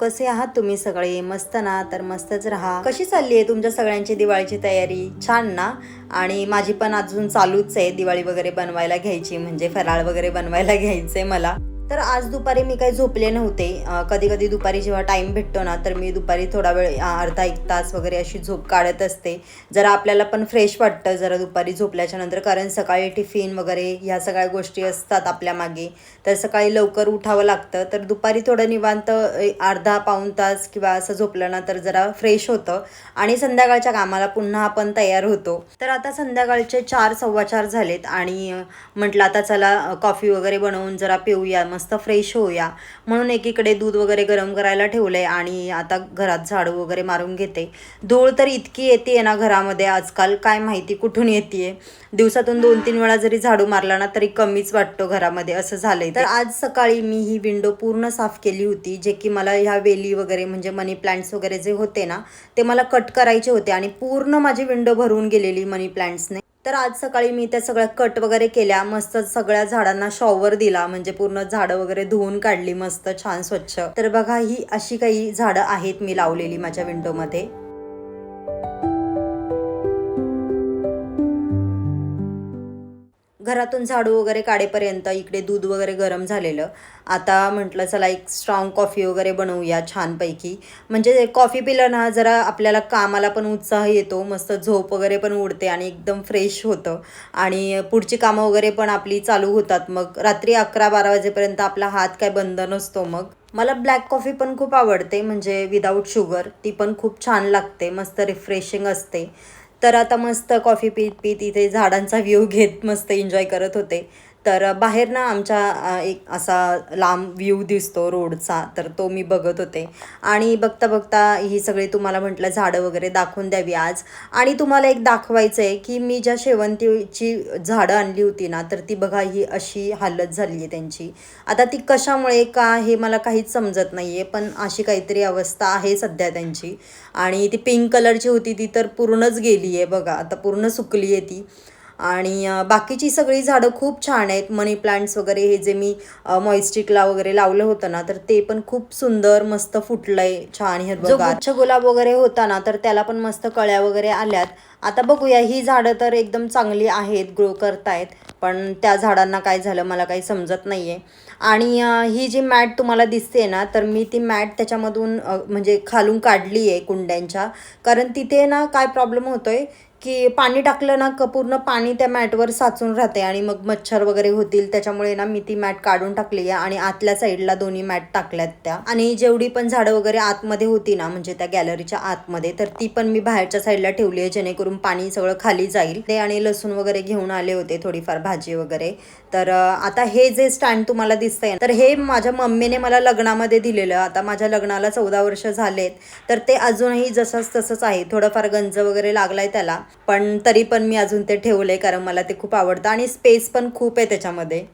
कसे आहात तुम्ही सगळे? मस्त ना? तर मस्तच राहा. कशी चालली आहे तुमच्या सगळ्यांची दिवाळीची तयारी? छान ना? आणि माझी पण अजून चालूच आहे दिवाळी वगैरे बनवायला घ्यायची म्हणजे फराळ वगैरे बनवायला घ्यायचे मला. तर आज दुपारी मी काही झोपले नव्हते. कधी कधी दुपारी जेव्हा टाईम भेटतो ना तर मी दुपारी थोडा वेळ अर्धा एक तास वगैरे अशी झोप काढत असते. जरा आपल्याला पण फ्रेश वाटतं जरा दुपारी झोपल्याच्या नंतर कारण सकाळी टिफिन वगैरे ह्या सगळ्या गोष्टी असतात आपल्या मागे. तर सकाळी लवकर उठावं लागतं. तर दुपारी थोडं निवांत ए, अर्धा पाऊण तास किंवा असं झोपलं ना तर जरा फ्रेश होतं. आणि संध्याकाळच्या कामाला पुन्हा आपण तयार होतो. तर आता संध्याकाळचे चार सव्वा चार झालेत आणि म्हटलं आता चला कॉफी वगैरे बनवून जरा पिऊया मस्त फ्रेश होऊया. म्हणून एकीकडे दूध वगैरे गरम करायला ठेवलं आहे आणि आता घरात झाडू वगैरे मारून घेते. धूळ तर इतकी येते ना घरामध्ये आजकाल काय माहिती कुठून येते दिवसातून दोन तीन वेळा जरी झाडू मारला ना तरी कमीच वाटतो घरामध्ये असं झालंय तर आज सकाळी मी ही विंडो पूर्ण साफ केली होती जे की मला ह्या वेली वगैरे म्हणजे मनी प्लांट्स वगैरे जे होते ना ते मला कट करायचे होते आणि पूर्ण माझी विंडो भरून गेलेली मनी प्लांट्सने तर आज सकाळी मी त्या सगळ्या कट वगैरे केल्या मस्त सगळ्या झाडांना शॉवर दिला म्हणजे पूर्ण झाडं वगैरे धुवून काढली मस्त छान स्वच्छ. तर बघा ही अशी काही झाडं आहेत मी लावलेली माझ्या विंडोमध्ये घरातून झाडू वगैरे काढेपर्यंत इकडे दूध वगैरे गरम झालेलं. आता म्हटलं चला एक स्ट्रॉंग कॉफी वगैरे बनवूया छानपैकी. म्हणजे कॉफी पिलं ना जरा आपल्याला कामाला पण उत्साह येतो मस्त झोप वगैरे पण उडते आणि एकदम फ्रेश होतं. आणि पुढची कामं वगैरे पण आपली चालू होतात. मग रात्री अकरा बारा वाजेपर्यंत आपला हात काय बंद नसतो मग. मला ब्लॅक कॉफी पण खूप आवडते म्हणजे विदाऊट शुगर ती पण खूप छान लागते मस्त रिफ्रेशिंग असते. तर आता मस्त कॉफी पीत पीत इथे झाडांचा व्ह्यू घेत मस्त एन्जॉय करत होते. तर बाहेर ना आमच्या एक असा लांब व्ह्यू दिसतो रोडचा तर तो मी बघत होते. आणि बघता बघता ही सगळी तुम्हाला म्हटलं झाडं वगैरे दाखवून द्यावी आज. आणि तुम्हाला एक दाखवायचं आहे की मी ज्या शेवंतीची झाडं आणली होती ना तर ती बघा ही अशी हालत झाली आहे त्यांची. आता ती कशामुळे का हे मला काहीच समजत नाही आहे पण अशी काहीतरी अवस्था आहे सध्या त्यांची. आणि ती पिंक कलरची होती ती तर पूर्णच गेली आहे बघा आता पूर्ण सुकली आहे ती. आणि बाकीची सगळी झाडं खूप छान आहेत. मनी प्लांट्स वगैरे हे जे मी मॉइस्टिकला वगैरे लावलं होतं ना तर ते पण खूप सुंदर मस्त फुटलंय छान हिरवं गुच्छ गुलाब वगैरे होता ना तर त्याला पण मस्त कळ्या वगैरे आल्यात. आता बघूया ही झाडं तर एकदम चांगली आहेत ग्रो करतायत पण त्या झाडांना काय झालं मला काही समजत नाही आहे आणि ही जी मॅट तुम्हाला दिसते ना तर मी ती मॅट त्याच्यामधून म्हणजे खालून काढली आहे कुंड्यांच्या. कारण तिथे ना काय प्रॉब्लेम होतोय की पाणी टाकलं ना का पूर्ण पाणी त्या मॅटवर साचून राहते आणि मग मच्छर वगैरे होतील त्याच्यामुळे ना मी ती मॅट काढून टाकली आहे आणि आतल्या साईडला दोन्ही मॅट टाकल्यात त्या. आणि जेवढी पण झाडं वगैरे आतमध्ये होती ना म्हणजे त्या गॅलरीच्या आतमध्ये तर ती पण मी बाहेरच्या साईडला ठेवली आहे जेणेकरून पाणी सगळं खाली जाईल. ते आणि लसूण वगैरे घेऊन आले होते थोडीफार भाजी वगैरे. तर आता हे जे स्टँड तुम्हाला दिसतंय तर हे माझ्या मम्मीने मला लग्नामध्ये दिलेलं आता माझ्या लग्नाला चौदा वर्ष झालेत तर ते अजूनही जसंच तसंच आहे. थोडंफार गंज वगैरे लागलाय त्याला. पण तरी पण मी अजून ते ठेवलं आहे कारण मला ते खूप आवडतं. आणि स्पेस पण खूप आहे त्याच्यामध्ये.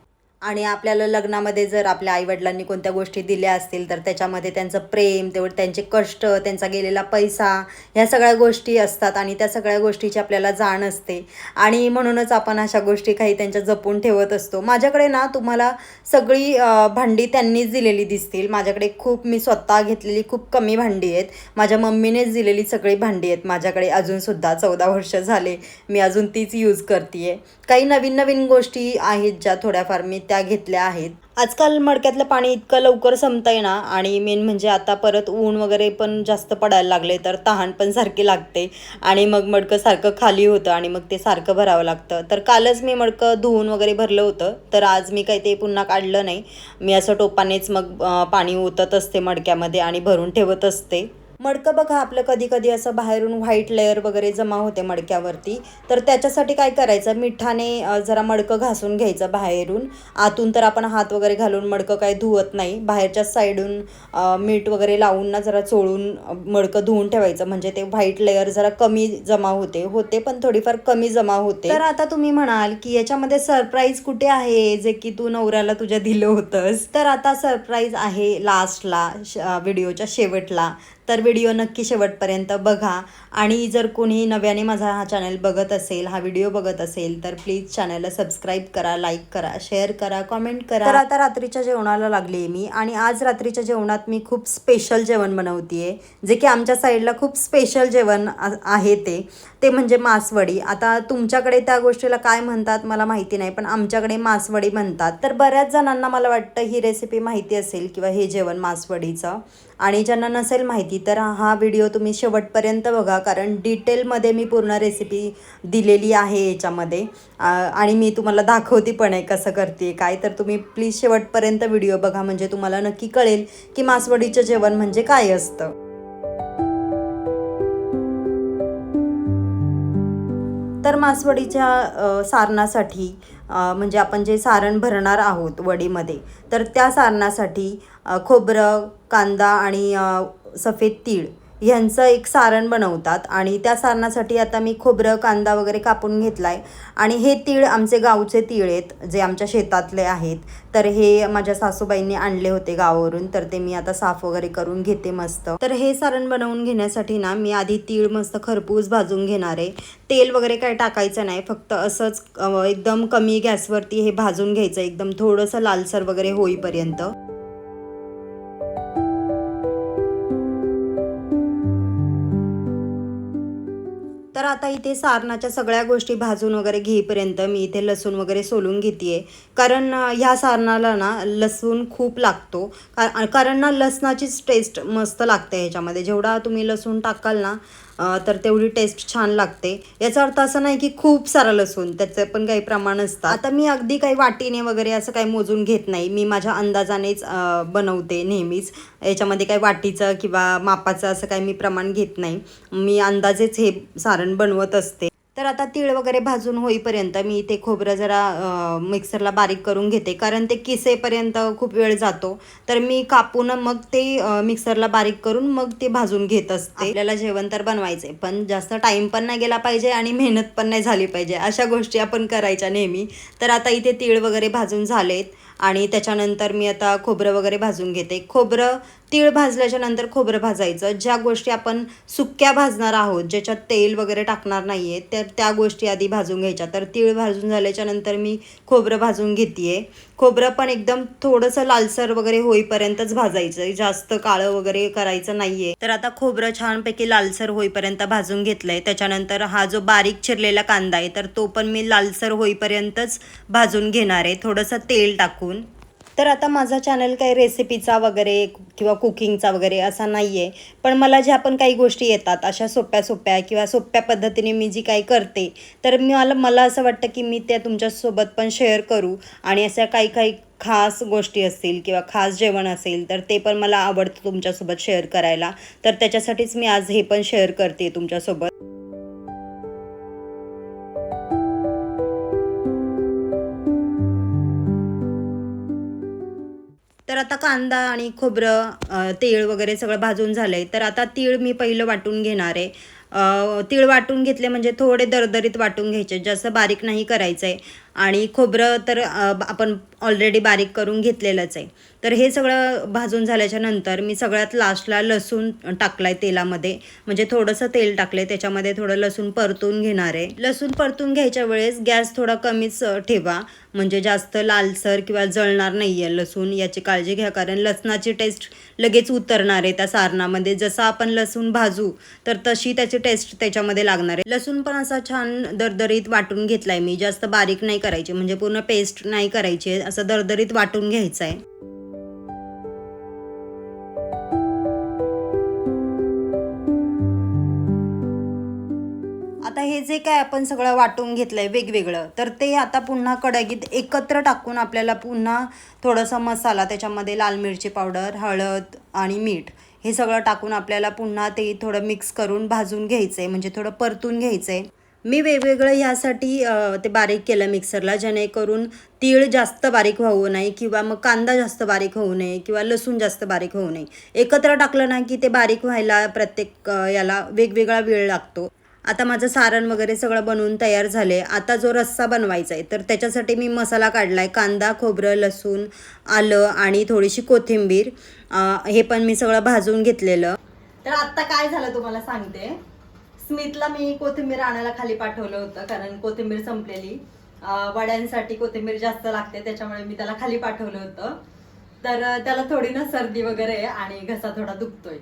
आणि आपल्याला लग्नामध्ये जर आपल्या आईवडिलांनी कोणत्या गोष्टी दिल्या असतील तर त्याच्यामध्ये त्यांचं प्रेम तेवढं त्यांचे कष्ट त्यांचा गेलेला पैसा ह्या सगळ्या गोष्टी असतात आणि त्या सगळ्या गोष्टीची आपल्याला जाण असते. आणि म्हणूनच आपण अशा गोष्टी काही त्यांच्या जपून ठेवत असतो. माझ्याकडे ना तुम्हाला सगळी भांडी त्यांनीच दिलेली दिसतील. माझ्याकडे खूप मी स्वतः घेतलेली खूप कमी भांडी आहेत. माझ्या मम्मीनेच दिलेली सगळी भांडी आहेत. माझ्याकडे अजूनसुद्धा चौदा वर्ष झाले. मी अजून तीच यूज करते आहे काही नवीन नवीन गोष्टी आहेत ज्या थोड्याफार मी त्या घेतल्या आहेत. आजकाल मडक्यातलं पाणी इतकं लवकर संपतंय ना आणि मेन म्हणजे आता परत ऊन वगैरे पण जास्त पडायला लागले तर तहान पण सारखी लागते. आणि मग मडकं सारखं खाली होतं आणि मग ते सारखं भरावं लागतं. तर कालच मी मडकं धुवून वगैरे भरलं होतं तर आज मी काही ते पुन्हा काढलं नाही. मी असं टोपानेच मग पाणी ओतत असते मडक्यामध्ये आणि भरून ठेवत असते. मडकं बघा आपलं कधी कधी असं बाहेरून व्हाईट लेअर वगैरे जमा होते मडक्यावरती. तर त्याच्यासाठी काय करायचं? मिठाने जरा मडकं घासून घ्यायचं बाहेरून. आतून तर आपण हात वगैरे घालून मडकं काही धुवत नाही. बाहेरच्या साईडून मीठ वगैरे लावून ना जरा चोळून मडकं धुवून ठेवायचं. म्हणजे ते व्हाईट लेअर जरा कमी जमा होते. होते पण थोडीफार कमी जमा होते. तर आता तुम्ही म्हणाल की याच्यामध्ये सरप्राईज कुठे आहे? जे की तू नवऱ्याला तुझ्या दिलं होतंस. तर आता सरप्राईज आहे लास्टला व्हिडिओच्या शेवटला. तर व्हिडिओ नक्की शेवटपर्यंत बघा. आणि जर कोणी नव्याने माझा हा चॅनल बघत असेल हा व्हिडिओ बघत असेल तर प्लीज चॅनलला सबस्क्राईब करा लाईक करा शेअर करा कॉमेंट करा. तर आता रात्रीच्या जेवणाला लागली आहे मी. आणि आज रात्रीच्या जेवणात मी खूप स्पेशल जेवण बनवते जे की आमच्या साईडला खूप स्पेशल जेवण आहे ते. ते म्हणजे मासवडी. आता तुमच्याकडे त्या गोष्टीला काय म्हणतात मला माहिती नाही पण आमच्याकडे मासवडी म्हणतात. तर बऱ्याच जणांना मला वाटतं ही रेसिपी माहिती असेल किंवा हे जेवण मासवडीचं. आणि ज्यांना नसेल माहिती तर हा व्हिडिओ तुम्ही शेवटपर्यंत बघा कारण डिटेलमध्ये मी पूर्ण रेसिपी दिलेली आहे याच्यामध्ये. आणि मी तुम्हाला दाखवते पण आहे कसं करते काय. तर तुम्ही प्लीज शेवटपर्यंत व्हिडिओ बघा म्हणजे तुम्हाला नक्की कळेल की मासवडीचं जेवण म्हणजे काय असतं. तर मासवडीच्या सारणासाठी म्हणजे आपण जे सारण भरणार आहोत वडीमध्ये तर त्या सारणासाठी खोबरं कांदा आणि सफेद तीळ ह्यांचं एक सारण बनवतात आणि त्या सारणासाठी आता मी खोबरं कांदा वगैरे कापून घेतला आहे आणि हे तीळ आमचे गावचे तीळ आहेत जे आमच्या शेतातले आहेत. तर हे माझ्या सासूबाईंनी आणले होते गावावरून तर ते मी आता साफ वगैरे करून घेते मस्त. तर हे सारण बनवून घेण्यासाठी ना मी आधी तीळ मस्त खरपूस भाजून घेणार आहे. तेल वगैरे काय टाकायचं नाही फक्त असंच एकदम कमी गॅसवरती हे भाजून घ्यायचं एकदम थोडंसं लालसर वगैरे होईपर्यंत. तर आता इथे सारणाच्या सगळ्या गोष्टी भाजून वगैरे घेईपर्यंत मी इथे लसूण वगैरे सोलून घेते कारण ह्या सारणाला ना लसूण खूप लागतो. का कारण ना लसणाचीच टेस्ट मस्त लागते ह्याच्यामध्ये. जेवढा तुम्ही लसूण टाकाल ना तर तेवढी टेस्ट छान लागते. याचा अर्थ असा नाही की खूप सारा लसूण त्याचं पण काही प्रमाण असतं आता मी अगदी काही वाटीने वगैरे असं काही मोजून घेत नाही. मी माझ्या अंदाजानेच बनवते नेहमीच. याच्यामध्ये काही वाटीचं किंवा मापाचं असं काही मी प्रमाण घेत नाही. मी अंदाजेच हे सारण बनवत असते. तर आता तीळ वगैरे भाजून होईपर्यंत मी इथे खोबरं जरा मिक्सरला बारीक करून घेते. कारण ते किसेपर्यंत खूप वेळ जातो. तर मी कापून मग ते मिक्सरला बारीक करून मग ते भाजून घेत असते. आपल्याला जेवण तर बनवायचे पण जास्त टाइम पण नाही गेला पाहिजे आणि मेहनत पण नाही झाली पाहिजे. अशा गोष्टी आपण करायच्या नेहमी. तर आता इथे तीळ वगैरे भाजून झालेत. आणि त्याच्यानंतर मी आता खोबरं वगैरे भाजून घेते. खोबरं तीळ भाजल्याच्या नंतर खोबरं भाजायचं. ज्या गोष्टी आपण सुक्या भाजणार आहोत ज्याच्यात तेल वगैरे टाकणार नाही आहे तर त्या गोष्टी आधी भाजून घ्यायच्या. तर तीळ भाजून झाल्याच्यानंतर मी खोबरं भाजून घेते खोबरं पण एकदम थोडंसं लालसर वगैरे होईपर्यंतच भाजायचं. जास्त काळं वगैरे करायचं नाहीये. तर आता खोबरं छानपैकी लालसर होईपर्यंत भाजून घेतलंय. त्याच्यानंतर हा जो बारीक चिरलेला कांदा आहे तर तो पण मी लालसर होईपर्यंतच भाजून घेणार आहे. थोडंसं तेल टाकून. तर आता माझा चॅनल काही रेसिपीचा वगैरे किंवा कुकिंगचा वगैरे असा नाही आहे पण मला ज्या पण काही गोष्टी येतात अशा सोप्या सोप्या किंवा सोप्या पद्धतीने मी जी काही करते तर मी मला मला असं वाटतं की मी त्या तुमच्यासोबत पण शेअर करू. आणि अशा काही काही खास गोष्टी असतील किंवा खास जेवण असेल तर ते पण मला आवडतं तुमच्यासोबत शेअर करायला. तर त्याच्यासाठीच मी आज हे पण शेअर करते तुमच्यासोबत. तर आता कांदा आणि खोबरं तीळ वगैरे सगळं भाजून झालंय. तर आता तीळ मी पहिलं वाटून घेणार आहे. तीळ वाटून घेतले म्हणजे थोडे दरदरीत वाटून घ्यायचे जास्त बारीक नाही करायचं आहे आणि खोबरं तर आपण ऑलरेडी बारीक करून घेतलेलंच आहे. तर हे सगळं भाजून झाल्याच्यानंतर मी सगळ्यात लास्टला लसूण टाकलाय तेलामध्ये. म्हणजे थोडंसं तेल टाकलंय त्याच्यामध्ये थोडं लसूण परतून घेणार आहे. लसूण परतून घ्यायच्या वेळेस गॅस थोडा कमीच ठेवा. म्हणजे जास्त लालसर किंवा जळणार नाही आहे लसूण याची काळजी घ्या. कारण लसणाची टेस्ट लगेच उतरणार आहे त्या सारणामध्ये. जसं आपण लसूण भाजू तर तशी त्याची टेस्ट त्याच्यामध्ये लागणार आहे. लसूण पण असा छान दरदरीत वाटून घेतला आहे मी. जास्त बारीक नाही करायची म्हणजे पूर्ण पेस्ट नाही करायची आहे असं दरदरीत वाटून घ्यायचं आहे आता हे जे काय आपण सगळं वाटून घेतलंय वेगवेगळं तर ते आता पुन्हा कढईत एकत्र टाकून आपल्याला पुन्हा थोडासा मसाला त्याच्यामध्ये लाल मिरची पावडर हळद आणि मीठ हे सगळं टाकून आपल्याला पुन्हा ते थोडं मिक्स करून भाजून घ्यायचं आहे म्हणजे थोडं परतून घ्यायचं आहे मी वेगवेगळं ह्यासाठी ते बारीक केलं मिक्सरला जेणेकरून तीळ जास्त बारीक होऊ नये किंवा मग कांदा जास्त बारीक होऊ नये किंवा लसूण जास्त बारीक होऊ नये. एकत्र टाकलं ना की ते बारीक व्हायला प्रत्येक याला वेगवेगळा वेळ लागतो. आता माझं सारण वगैरे सगळं बनवून तयार झाले आता जो रस्सा बनवायचा आहे तर त्याच्यासाठी मी मसाला काढला आहे कांदा खोबरं लसूण आलं आणि थोडीशी कोथिंबीर हे पण मी सगळं भाजून घेतलेलं. तर आत्ता काय झालं तुम्हाला सांगते? स्मितला मी कोथिंबीर आणायला खाली पाठवलं होतं कारण कोथिंबीर संपलेली. वड्यांसाठी कोथिंबीर जास्त लागते त्याच्यामुळे मी त्याला खाली पाठवलं होतं. तर त्याला थोडी ना सर्दी वगैरे आहे आणि घसा थोडा दुखतोय.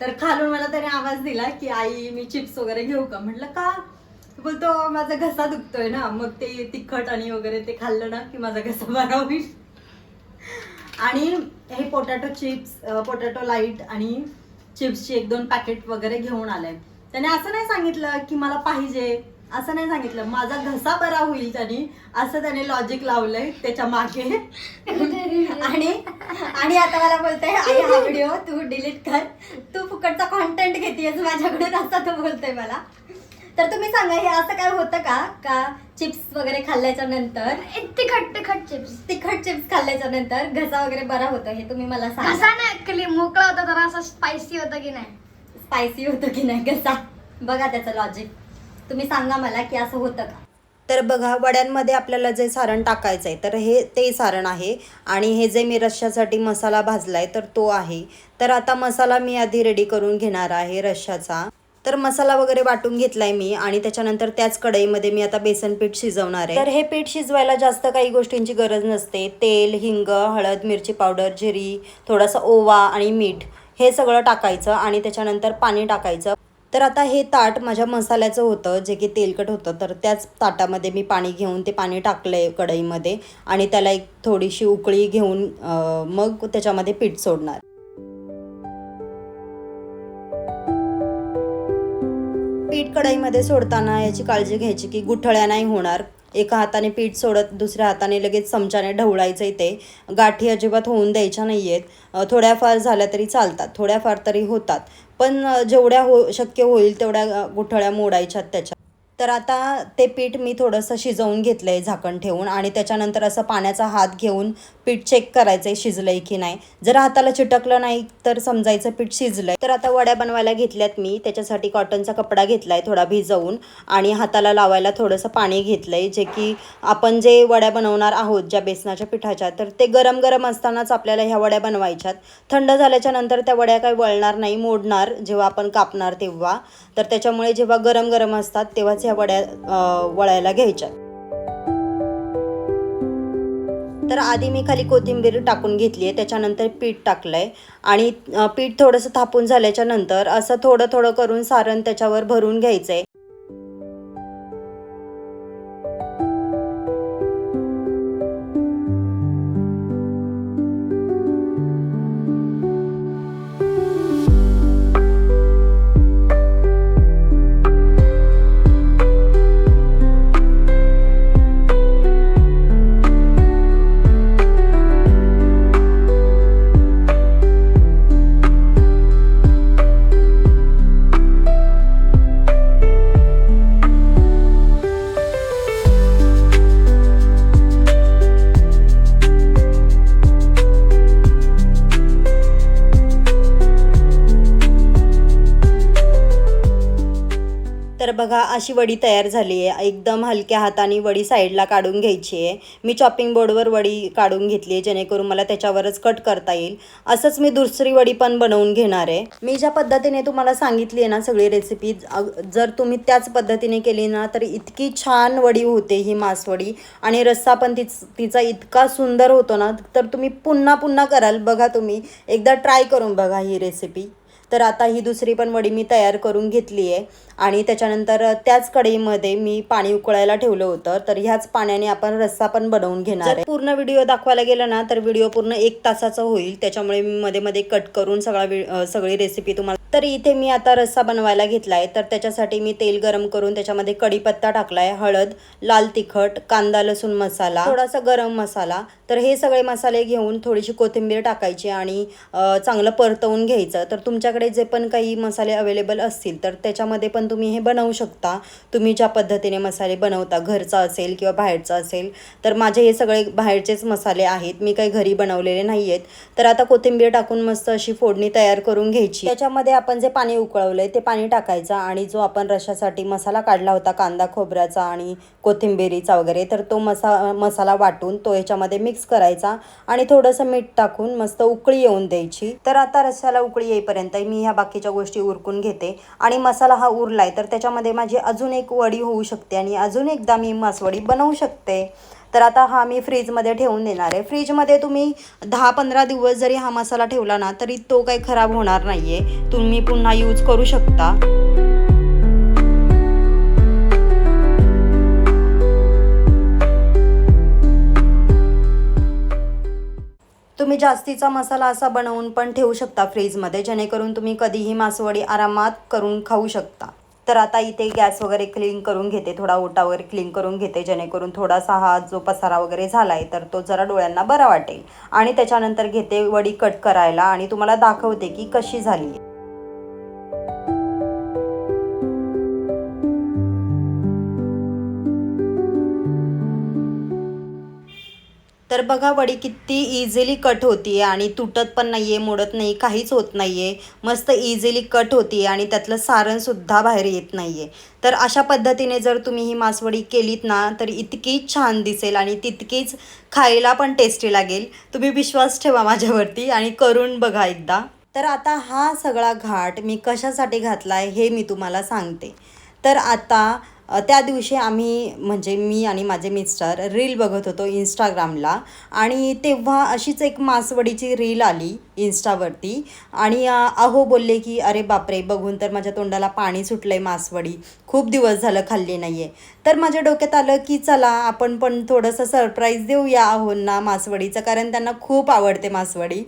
तर खालून मला त्याने आवाज दिला की आई मी चिप्स वगैरे घेऊ का? म्हटलं का? बोलतो माझा घसा दुखतोय ना मग ते तिखट आणि वगैरे ते खाल्लं ना की माझा घसा बरा होईल. आणि हे पोटॅटो चिप्स पोटॅटो लाइट आणि चिप्सची एक दोन पॅकेट वगैरे घेऊन आलाय त्याने असं नाही सांगितलं की मला पाहिजे असं नाही सांगितलं. माझा घसा बरा होईल त्याने असं त्याने लॉजिक लावलंय त्याच्यामागे. आणि आणि आता मला बोलतोय आई हा व्हिडिओ तू डिलीट कर. तू फुकटचा कॉन्टेंट घेतेस माझ्याकडून असं तो बोलतोय मला. तर तुम्ही सांगा हे असं काय होतं का? का चिप्स वगैरे खाल्ल्याच्या नंतर? तिखट तिखट चिप्स तिखट चिप्स खाल्ल्याच्या नंतर घसा वगैरे बरा होतो हे तुम्ही मला सांगा. मोकळा होता जरा असा स्पायसी होता की नाही. स्पायसी होतं की नाही घसा बघा त्याचं लॉजिक तुम्ही सांगा मला की असं होतं का? तर बघा वड्यांमध्ये आपल्याला जे सारण टाकायचं आहे तर हे ते सारण आहे. आणि हे जे मी रश्श्यासाठी मसाला भाजलाय तर तो आहे. तर आता मसाला मी आधी रेडी करून घेणार आहे रश्श्याचा. तर मसाला वगैरे वाटून घेतलाय मी आणि त्याच्यानंतर त्याच कढईमध्ये मी आता बेसन पीठ शिजवणार आहे. तर हे पीठ शिजवायला जास्त काही गोष्टींची गरज नसते. तेल हिंग हळद मिरची पावडर जिरी थोडासा ओवा आणि मीठ. हे सगळं टाकायचं आणि त्याच्यानंतर पाणी टाकायचं. तर आता हे ताट माझ्या मसाल्याचं होतं जे की तेलकट होतं. तर त्याच ताटामध्ये मी पाणी घेऊन ते पाणी टाकलं आहे कढईमध्ये आणि त्याला एक थोडीशी उकळी घेऊन मग त्याच्यामध्ये पीठ सोडणार. पीठ कढईमध्ये सोडताना याची काळजी घ्यायची की गुठळ्या नाही होणार. एका हाताने पीठ सोडत दुसऱ्या हाताने लगेच चमच्याने ढवळायचं इथे. गाठी अजिबात होऊन द्यायच्या नाही आहेत थोड्याफार झाल्या तरी चालतात थोड्याफार तरी होतात. पण जेवढ्या हो शक्य होईल तेवढ्या गुठळ्या मोडायच्यात त्याच्या. तर आता ते पीठ मी थोडंसं शिजवून घेतलं आहे झाकण ठेवून आणि त्याच्यानंतर असं पाण्याचा हात घेऊन पीठ चेक करायचं आहे शिजलं आहे की नाही. जर हाताला चिटकलं नाही तर समजायचं पीठ शिजलं आहे तर आता वड्या बनवायला घेतल्यात मी. त्याच्यासाठी कॉटनचा कपडा घेतला आहे थोडा भिजवून. आणि हाताला लावायला थोडंसं पाणी घेतलं आहे जे की आपण जे वड्या बनवणार आहोत ज्या बेसनाच्या पिठाच्या तर ते गरम गरम असतानाच आपल्याला ह्या वड्या बनवायच्यात. थंड झाल्याच्यानंतर त्या वड्या काही वळणार नाही मोडणार जेव्हा आपण कापणार तेव्हा. तर त्याच्यामुळे जेव्हा गरम गरम असतात तेव्हाच ह्या वड्या वळायला घ्यायच्यात. तर आधी मी खाली कोथिंबीर टाकून घेतली आहे त्याच्यानंतर पीठ टाकलं आहे आणि पीठ थोडंसं थापून झाल्याच्यानंतर असं थोडं थोडं करून सारण त्याच्यावर भरून घ्यायचं आहे बघा अशी वडी तयार झाली आहे. एकदम हलक्या हाताने वडी साईडला काढून घ्यायची आहे. मी चॉपिंग बोर्डवर वडी काढून घेतली आहे जेणेकरून मला त्याच्यावरच कट करता येईल. असंच मी दुसरी वडी पण बनवून घेणार आहे. मी ज्या पद्धतीने तुम्हाला सांगितली आहे ना सगळी रेसिपी जर तुम्ही त्याच पद्धतीने केली ना तर इतकी छान वडी होते ही मासवडी आणि रस्सा पण तिच तिचा इतका सुंदर होतो ना तर तुम्ही पुन्हा पुन्हा कराल. बघा तुम्ही. एकदा ट्राय करून बघा ही रेसिपी तर आता ही दुसरी पण वडी मी तयार करून घेतली आहे. आणि त्याच्यानंतर त्याच कढईमध्ये मी पाणी उकळायला ठेवलं होतं. तर ह्याच पाण्याने आपण रस्सा पण बनवून घेणार आहे. पूर्ण व्हिडिओ दाखवायला गेलं ना तर व्हिडिओ पूर्ण एक तासाचा होईल. त्याच्यामुळे मी मध्ये मध्ये कट करून सगळा सगळी रेसिपी तुम्हाला तर इथे मी आता रस्सा बनवायला घेतलाय तर त्याच्यासाठी मी तेल गरम करून त्याच्यामध्ये कढीपत्ता टाकलाय हळद लाल तिखट कांदा लसूण मसाला थोडासा गरम मसाला. तर हे सगळे मसाले घेऊन थोडीशी कोथिंबीर टाकायची आणि चांगलं परतवून घ्यायचं. तर तुमच्याकडे जे पण काही मसाले अवेलेबल असतील तर त्याच्यामध्ये पण तुम्ही हे बनवू शकता. तुम्ही ज्या पद्धतीने मसाले बनवता घरचा असेल किंवा बाहेरचा असेल तर माझे हे सगळे बाहेरचेच मसाले आहेत. मी काही घरी बनवलेले नाही आहेत तर आता कोथिंबीर टाकून मस्त अशी फोडणी तयार करून घ्यायची. त्याच्यामध्ये आपण जे पाणी उकळवलं आहे ते पाणी टाकायचं आणि जो आपण रशासाठी मसाला काढला होता कांदा खोबऱ्याचा आणि कोथिंबिरीचा वगैरे तर तो मसा मसाला वाटून तो ह्याच्यामध्ये मिक्स करायचा आणि थोडंसं मीठ टाकून मस्त उकळी येऊन द्यायची. तर आता रश्याला उकळी येईपर्यंत मी ह्या बाकीच्या गोष्टी उरकून घेते. आणि मसाला हा उरलाय तर त्याच्यामध्ये माझी अजून एक वडी होऊ शकते आणि अजून एकदा मी मासवडी बनवू शकते. तर आता हा मी फ्रीजमध्ये ठेवून देणार आहे. फ्रीजमध्ये तुम्ही दहा पंधरा दिवस जरी हा मसाला ठेवला ना तरी तो काही खराब होणार नाही आहे तुम्ही पुन्हा यूज करू शकता. तुम्ही जास्तीचा मसाला असा बनवून पण ठेवू शकता फ्रीजमध्ये जेणेकरून तुम्ही कधीही मासवडी आरामात करून खाऊ शकता. तर आता इथे गॅस वगैरे क्लीन करून घेते थोडा ओटा वगैरे क्लीन करून घेते जेणेकरून थोडासा हा जो पसारा वगैरे झाला आहे तर तो जरा डोळ्यांना बरा वाटेल. आणि त्याच्यानंतर घेते वडी कट करायला आणि तुम्हाला दाखवते की कशी झाली. तर बघा वडी किती इझिली कट होती आणि तुटत पण नाही आहे मोडत नाही काहीच होत नाही आहे मस्त इझिली कट होती आणि त्यातलं सारणसुद्धा बाहेर येत नाही आहे तर अशा पद्धतीने जर तुम्ही ही मासवडी केलीत ना तर इतकी छान दिसेल आणि तितकीच खायला पण टेस्टी लागेल. तुम्ही विश्वास ठेवा माझ्यावरती आणि करून बघा एकदा. तर आता हा सगळा घाट मी कशासाठी घातला आहे हे मी तुम्हाला सांगते. तर आता त्या दिवशी आम्ही म्हणजे मी आणि माझे मिस्टर रील बघत होतो इंस्टाग्रामला आणि तेव्हा अशीच एक मासवडीची रील आली. इन्स्टावरती. आणि अहो बोलले की अरे बापरे बघून तर माझ्या तोंडाला पाणी सुटलं आहे मासवडी. खूप दिवस झालं खाल्ली नाही आहे तर माझ्या डोक्यात आलं की चला आपण पण थोडंसं सरप्राईज देऊया अहोंना मासवडीचं कारण त्यांना खूप आवडते मासवडी.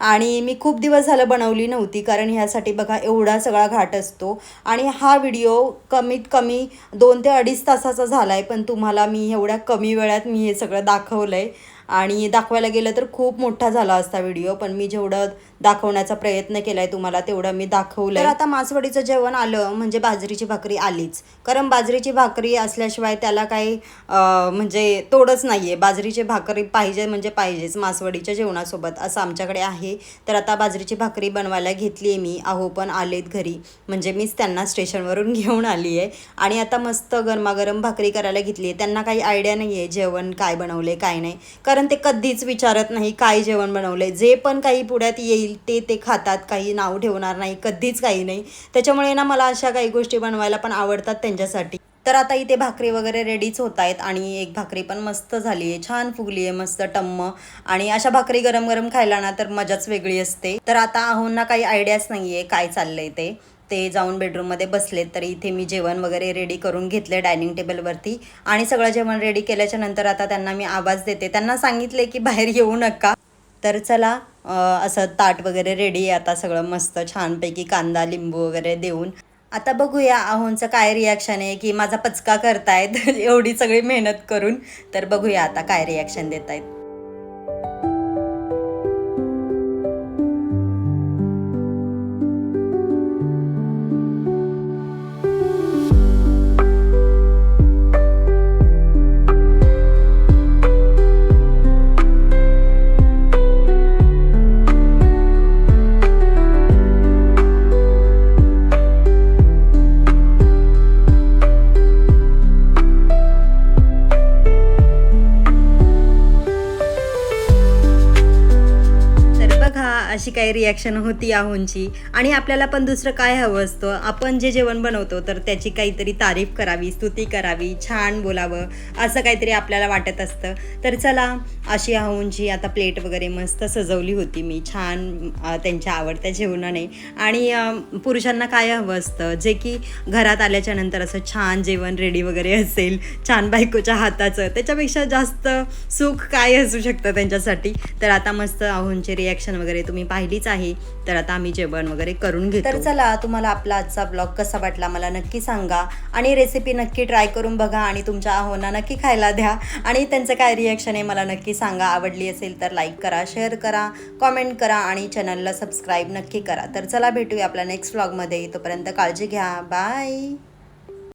आणि मी खूप दिवस झालं बनवली नव्हती कारण ह्यासाठी बघा एवढा सगळा घाट असतो. आणि हा व्हिडिओ कमीत कमी दोन ते अडीच तासाचा झाला आहे पण तुम्हाला मी एवढ्या कमी वेळात मी हे सगळं दाखवलं आहे आणि दाखवायला गेलं तर खूप मोठा झाला असता व्हिडिओ पण मी जेवढं दाखवण्याचा प्रयत्न केला आहे तुम्हाला तेवढं मी दाखवलं तर आता मासवडीचं जेवण आलं म्हणजे बाजरीची भाकरी आलीच. कारण बाजरीची भाकरी असल्याशिवाय त्याला काही म्हणजे तोडच नाही आहे बाजरीची भाकरी पाहिजे म्हणजे पाहिजेच मासवडीच्या जेवणासोबत असं आमच्याकडे आहे. तर आता बाजरीची भाकरी बनवायला घेतली आहे मी. अहो पण आलेत घरी. म्हणजे मीच त्यांना स्टेशनवरून घेऊन आली आहे आणि आता मस्त गरमागरम भाकरी करायला घेतली आहे त्यांना काही आयडिया नाही आहे जेवण काय बनवले काय नाही. कारण ते कधीच विचारत नाही काय जेवण बनवले जे पण काही पुढ्यात येईल ते ते खातात काही नाव ठेवणार नाही कधीच काही नाही. त्याच्यामुळे ना मला अशा काही गोष्टी बनवायला पण आवडतात त्यांच्यासाठी. तर आता इथे भाकरी वगैरे रेडीच होत आहेत आणि एक भाकरी पण मस्त झाली आहे. छान फुगली आहे मस्त टम्म. आणि अशा भाकरी गरम गरम खायला ना तर मजाच वेगळी असते. तर आता आहोंना काही आयडियाच नाही आहे काय चाललंय ते. ते जाऊन बेडरूममध्ये बसलेत तर इथे मी जेवण वगैरे रेडी करून घेतले डायनिंग टेबलवरती आणि सगळं जेवण रेडी केल्याच्यानंतर आता त्यांना मी आवाज देते. त्यांना सांगितले की बाहेर येऊ नका. तर चला असं ताट वगैरे रेडी आहे. आता सगळं मस्त छानपैकी कांदा लिंबू वगैरे देऊन. आता बघूया अहोंचं काय रिॲक्शन आहे की माझा पचका करतायत. एवढी सगळी मेहनत करून. तर बघूया आता काय रिॲक्शन देत आहेत काही रिॲक्शन होती आहोंची आणि आपल्याला पण दुसरं काय हवं असतं? आपण जे जेवण बनवतो तर त्याची काहीतरी तारीफ करावी स्तुती करावी छान बोलावं असं काहीतरी आपल्याला वाटत असतं. तर चला अशी आहोंची आता प्लेट वगैरे मस्त सजवली होती मी. छान त्यांच्या आवडत्या जेवणाने. आणि पुरुषांना काय हवं असतं? जे की घरात आल्याच्यानंतर असं छान जेवण रेडी वगैरे असेल छान बायकोच्या हाताचं त्याच्यापेक्षा जास्त सुख काय असू शकतं त्यांच्यासाठी? तर आता मस्त आहोंचे रिॲक्शन वगैरे तुम्ही पाहिलीच आहे तर आता आम्ही जेवण वगैरे करून घेतो. तर चला तुम्हाला आपला आजचा ब्लॉग कसा वाटला मला नक्की सांगा. आणि रेसिपी नक्की ट्राय करून बघा आणि तुमच्या आहोंना नक्की खायला द्या. आणि त्यांचं काय रिॲक्शन आहे मला नक्की सांगा. आवडली असेल तर लाईक करा शेअर करा कॉमेंट करा आणि चॅनलला सबस्क्राईब नक्की करा. तर चला भेटूया आपल्या नेक्स्ट ब्लॉगमध्ये तोपर्यंत काळजी घ्या. बाय